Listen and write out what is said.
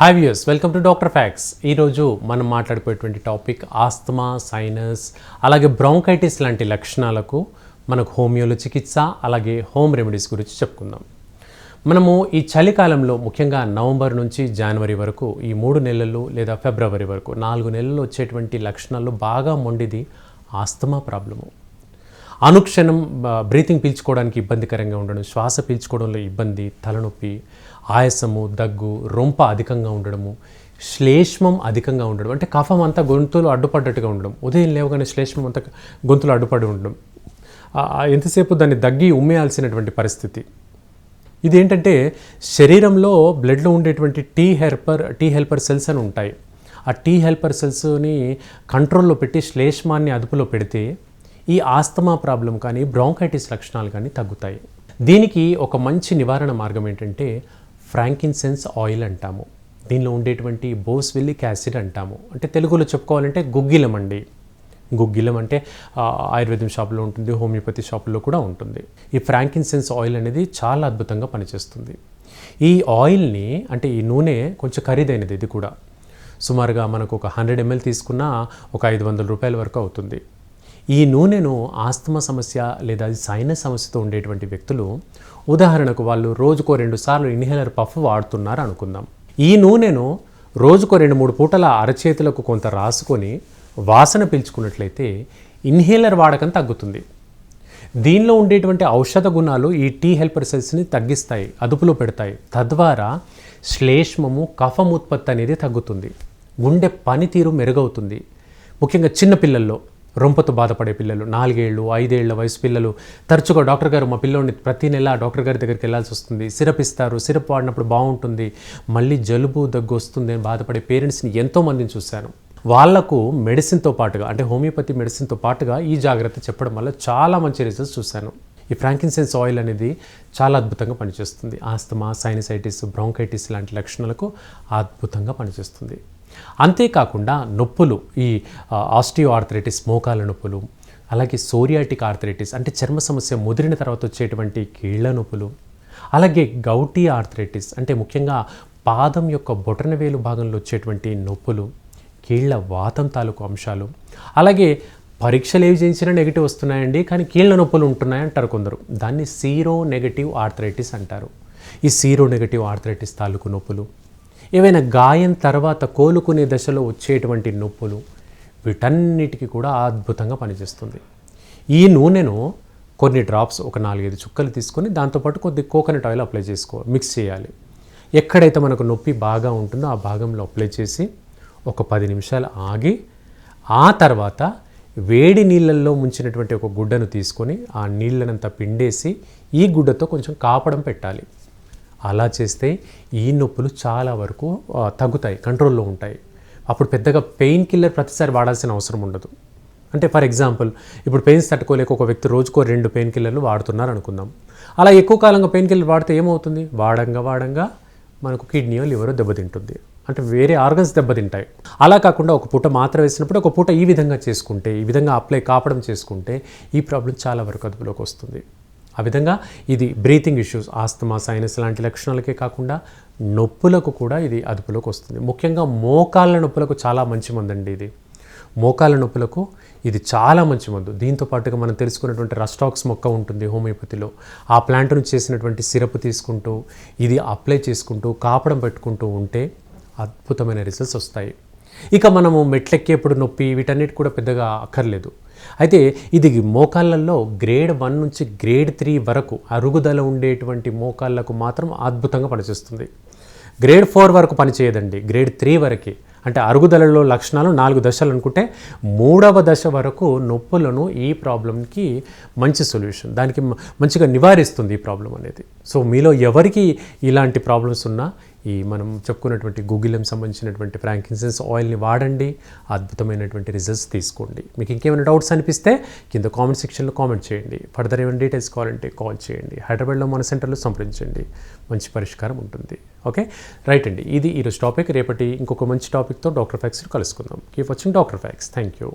Hi views welcome to doctor facts ఈరోజు మనం మాట్లాడుకునేటువంటి టాపిక్ ఆస్తమా సైనస్ అలాగే బ్రాంకైటిస్ లాంటి లక్షణాలకు మనకు హోమియోలో చికిత్స అలాగే హోమ్ రెమెడీస్ గురించి చెప్పుకుందాం. మనము ఈ చలికాలంలో ముఖ్యంగా నవంబర్ నుంచి జనవరి వరకు ఈ మూడు నెలలు లేదా ఫిబ్రవరి వరకు నాలుగు నెలలు వచ్చేటువంటి లక్షణాలు బాగా మొండిది ఆస్తమా ప్రాబ్లము. అనుక్షణం బ్రీతింగ్ పీల్చుకోవడానికి ఇబ్బందికరంగా ఉండడం శ్వాస పీల్చుకోవడంలో ఇబ్బంది తలనొప్పి ఆయాసము దగ్గు రొంప అధికంగా ఉండడము శ్లేష్మం అధికంగా ఉండడం అంటే కఫం అంతా గొంతులు అడ్డుపడ్డట్టుగా ఉండడం ఉదయం లేవగానే శ్లేష్మం అంతా గొంతులు అడ్డుపడి ఉండడం. ఎంతసేపు దాన్ని దగ్గి ఉమ్మేయాల్సినటువంటి పరిస్థితి. ఇదేంటంటే శరీరంలో బ్లడ్లో ఉండేటువంటి T helper T helper cells అని ఉంటాయి. ఆ టీ హెల్పర్ సెల్స్ని కంట్రోల్లో పెట్టి శ్లేష్మాన్ని అదుపులో పెడితే ఈ ఆస్తమా ప్రాబ్లం కానీ బ్రాంకైటిస్ లక్షణాలు కానీ తగ్గుతాయి. దీనికి ఒక మంచి నివారణ మార్గం ఏంటంటే ఫ్రాంకిన్సెన్స్ ఆయిల్ అంటాము. దీనిలో ఉండేటువంటి బోస్వెల్లిక్ యాసిడ్ అంటాము. అంటే తెలుగులో చెప్పుకోవాలంటే గుగ్గిలం అండి. గుగ్గిలం అంటే ఆయుర్వేదం షాపులో ఉంటుంది హోమియోపతి షాపుల్లో కూడా ఉంటుంది. ఈ ఫ్రాంకిన్సెన్స్ ఆయిల్ అనేది చాలా అద్భుతంగా పనిచేస్తుంది. ఈ ఆయిల్ని అంటే ఈ నూనె కొంచెం ఖరీదైనది ఇది కూడా. సుమారుగా మనకు ఒక హండ్రెడ్ ఎంఎల్ తీసుకున్నా ఒక ఐదు వందల రూపాయల వరకు అవుతుంది. ఈ నూనెను ఆస్తమా సమస్య లేదా సైనస్ సమస్యతో ఉండేటువంటి వ్యక్తులు ఉదాహరణకు వాళ్ళు రోజుకో రెండు సార్లు ఇన్హేలర్ పఫ్ వాడుతున్నారు అనుకుందాం. ఈ నూనెను రోజుకో రెండు మూడు పూటల అరచేతులకు కొంత రాసుకొని వాసన పీల్చుకున్నట్లయితే ఇన్హేలర్ వాడకం తగ్గుతుంది. దీనిలో ఉండేటువంటి ఔషధ గుణాలు ఈ టీ హెల్పర్ సెల్స్ని తగ్గిస్తాయి అదుపులో పెడతాయి. తద్వారా శ్లేష్మము కఫం ఉత్పత్తి అనేది తగ్గుతుంది. గుండె పనితీరు మెరుగవుతుంది. ముఖ్యంగా చిన్నపిల్లల్లో రొంపతో బాధపడే పిల్లలు నాలుగేళ్ళు ఐదేళ్ళ వయసు పిల్లలు. తరచుగా డాక్టర్ గారు మా పిల్లోని ప్రతి నెల డాక్టర్ గారి దగ్గరికి వెళ్ళాల్సి వస్తుంది. సిరప్ ఇస్తారు సిరప్ వాడినప్పుడు బాగుంటుంది. మళ్ళీ జలుబు దగ్గు వస్తుంది అని బాధపడే పేరెంట్స్ని ఎంతోమందిని చూశాను. వాళ్ళకు మెడిసిన్తో పాటుగా అంటే హోమియోపతి మెడిసిన్తో పాటుగా ఈ జాగ్రత్త చెప్పడం వల్ల చాలా మంచి రిజల్ట్స్ చూశాను. ఈ ఫ్రాంకిన్సెన్స్ ఆయిల్ అనేది చాలా అద్భుతంగా పనిచేస్తుంది. ఆస్తమా సైనసైటిస్ బ్రాంకైటిస్ లాంటి లక్షణాలకు అద్భుతంగా పనిచేస్తుంది. అంతేకాకుండా నొప్పులు ఈ ఆస్టియో ఆర్థరైటిస్ మోకాల నొప్పులు అలాగే సోరియాటిక్ ఆర్థరైటిస్ అంటే చర్మ సమస్య ముదిరిన తర్వాత వచ్చేటువంటి కీళ్ళ నొప్పులు అలాగే గౌటీ ఆర్థరైటిస్ అంటే ముఖ్యంగా పాదం యొక్క బొటనవేలు భాగంలో వచ్చేటువంటి నొప్పులు కీళ్ళ వాతం తాలూకు అంశాలు అలాగే పరీక్షలు ఏవి చేయించినా నెగిటివ్ వస్తున్నాయండి కానీ కీళ్ళ నొప్పులు ఉంటున్నాయంటారు కొందరు. దాన్ని సీరో నెగటివ్ ఆర్థరైటిస్ అంటారు. ఈ సీరో నెగటివ్ ఆర్థరైటిస్ తాలూకు నొప్పులు ఏవైనా గాయం తర్వాత కోలుకునే దశలో వచ్చేటువంటి నొప్పులు వీటన్నిటికీ కూడా అద్భుతంగా పనిచేస్తుంది. ఈ నూనెను కొన్ని డ్రాప్స్ ఒక నాలుగైదు చుక్కలు తీసుకొని దాంతోపాటు కొద్ది కోకోనట్ ఆయిల్ అప్లై చేసుకో మిక్స్ చేయాలి. ఎక్కడైతే మనకు నొప్పి బాగా ఉంటుందో ఆ భాగంలో అప్లై చేసి ఒక పది నిమిషాలు ఆగి ఆ తర్వాత వేడి నీళ్ళల్లో ముంచినటువంటి ఒక గుడ్డను తీసుకొని ఆ నీళ్ళనంతా పిండేసి ఈ గుడ్డతో కొంచెం కాపడం పెట్టాలి. అలా చేస్తే ఈ నొప్పులు చాలా వరకు తగ్గుతాయి కంట్రోల్లో ఉంటాయి. అప్పుడు పెద్దగా పెయిన్ కిల్లర్ ప్రతిసారి వాడాల్సిన అవసరం ఉండదు. అంటే ఫర్ ఎగ్జాంపుల్ ఇప్పుడు పెయిన్స్ తట్టుకోలేక ఒక వ్యక్తి రోజుకో రెండు పెయిన్ కిల్లర్లు వాడుతున్నారు అనుకుందాం. అలా ఎక్కువ కాలంగా పెయిన్ కిల్లర్ వాడితే ఏమవుతుంది? వాడంగా వాడంగా మనకు కిడ్నీ లివర్ దెబ్బతింటుంది. అంటే వేరే ఆర్గన్స్ దెబ్బతింటాయి. అలా కాకుండా ఒక పూట మాత్ర వేసినప్పుడు ఒక పూట ఈ విధంగా చేసుకుంటే ఈ విధంగా అప్లై కాపడం చేసుకుంటే ఈ ప్రాబ్లం చాలా వరకు అదుపులోకి వస్తుంది. ఆ విధంగా ఇది బ్రీతింగ్ ఇష్యూస్ ఆస్తమా సైనస్ లాంటి లక్షణాలకే కాకుండా నొప్పులకు కూడా ఇది అదుపులోకి వస్తుంది. ముఖ్యంగా మోకాళ్ళ నొప్పులకు చాలా మంచి మందండి ఇది. మోకాళ్ళ నొప్పులకు ఇది చాలా మంచి మందు. దీంతో పాటుగా మనం తెలుసుకున్నటువంటి రస్టాక్స్ మొక్క ఉంటుంది హోమియోపతిలో. ఆ ప్లాంట్ నుంచి చేసినటువంటి సిరప్ తీసుకుంటూ ఇది అప్లై చేసుకుంటూ కాపడం పెట్టుకుంటూ ఉంటే అద్భుతమైన రిజల్ట్స్ వస్తాయి. ఇక మనము మెట్లెక్కేప్పుడు నొప్పి వీటన్నిటి కూడా పెద్దగా అక్కర్లేదు. అయితే ఇది మోకాళ్ళల్లో గ్రేడ్ వన్ నుంచి గ్రేడ్ త్రీ వరకు అరుగుదల ఉండేటువంటి మోకాళ్ళకు మాత్రం అద్భుతంగా పనిచేస్తుంది. గ్రేడ్ ఫోర్ వరకు పనిచేయదండి. గ్రేడ్ త్రీ వరకు. అంటే అరుగుదలలో లక్షణాలు నాలుగు దశలు అనుకుంటే మూడవ దశ వరకు నొప్పులను ఈ ప్రాబ్లంకి మంచి సొల్యూషన్ దానికి మంచిగా నివారిస్తుంది ఈ ప్రాబ్లం అనేది. సో మీలో ఎవరికి ఇలాంటి ప్రాబ్లమ్స్ ఉన్నా ఈ మనం చెప్పుకున్నటువంటి గూగిలం సంబంధించినటువంటి ఫ్రాంకిన్సెన్స్ ఆయిల్ని వాడండి అద్భుతమైనటువంటి రిజల్ట్స్ తీసుకోండి. మీకు ఇంకేమైనా డౌట్స్ అనిపిస్తే కింద కామెంట్ సెక్షన్లో కామెంట్ చేయండి. ఫర్దర్ ఏమైనా డీటెయిల్స్ కావాలంటే కాల్ చేయండి. హైదరాబాద్లో మన సెంటర్లో సంప్రదించండి. మంచి పరిష్కారం ఉంటుంది. ఓకే? రైట్ అండి. ఇది ఈరోజు టాపిక్. రేపటి ఇంకొక మంచి టాపిక్తో డాక్టర్ ఫ్యాక్స్ కలుసుకుందాం. Keep watching doctor facts thank you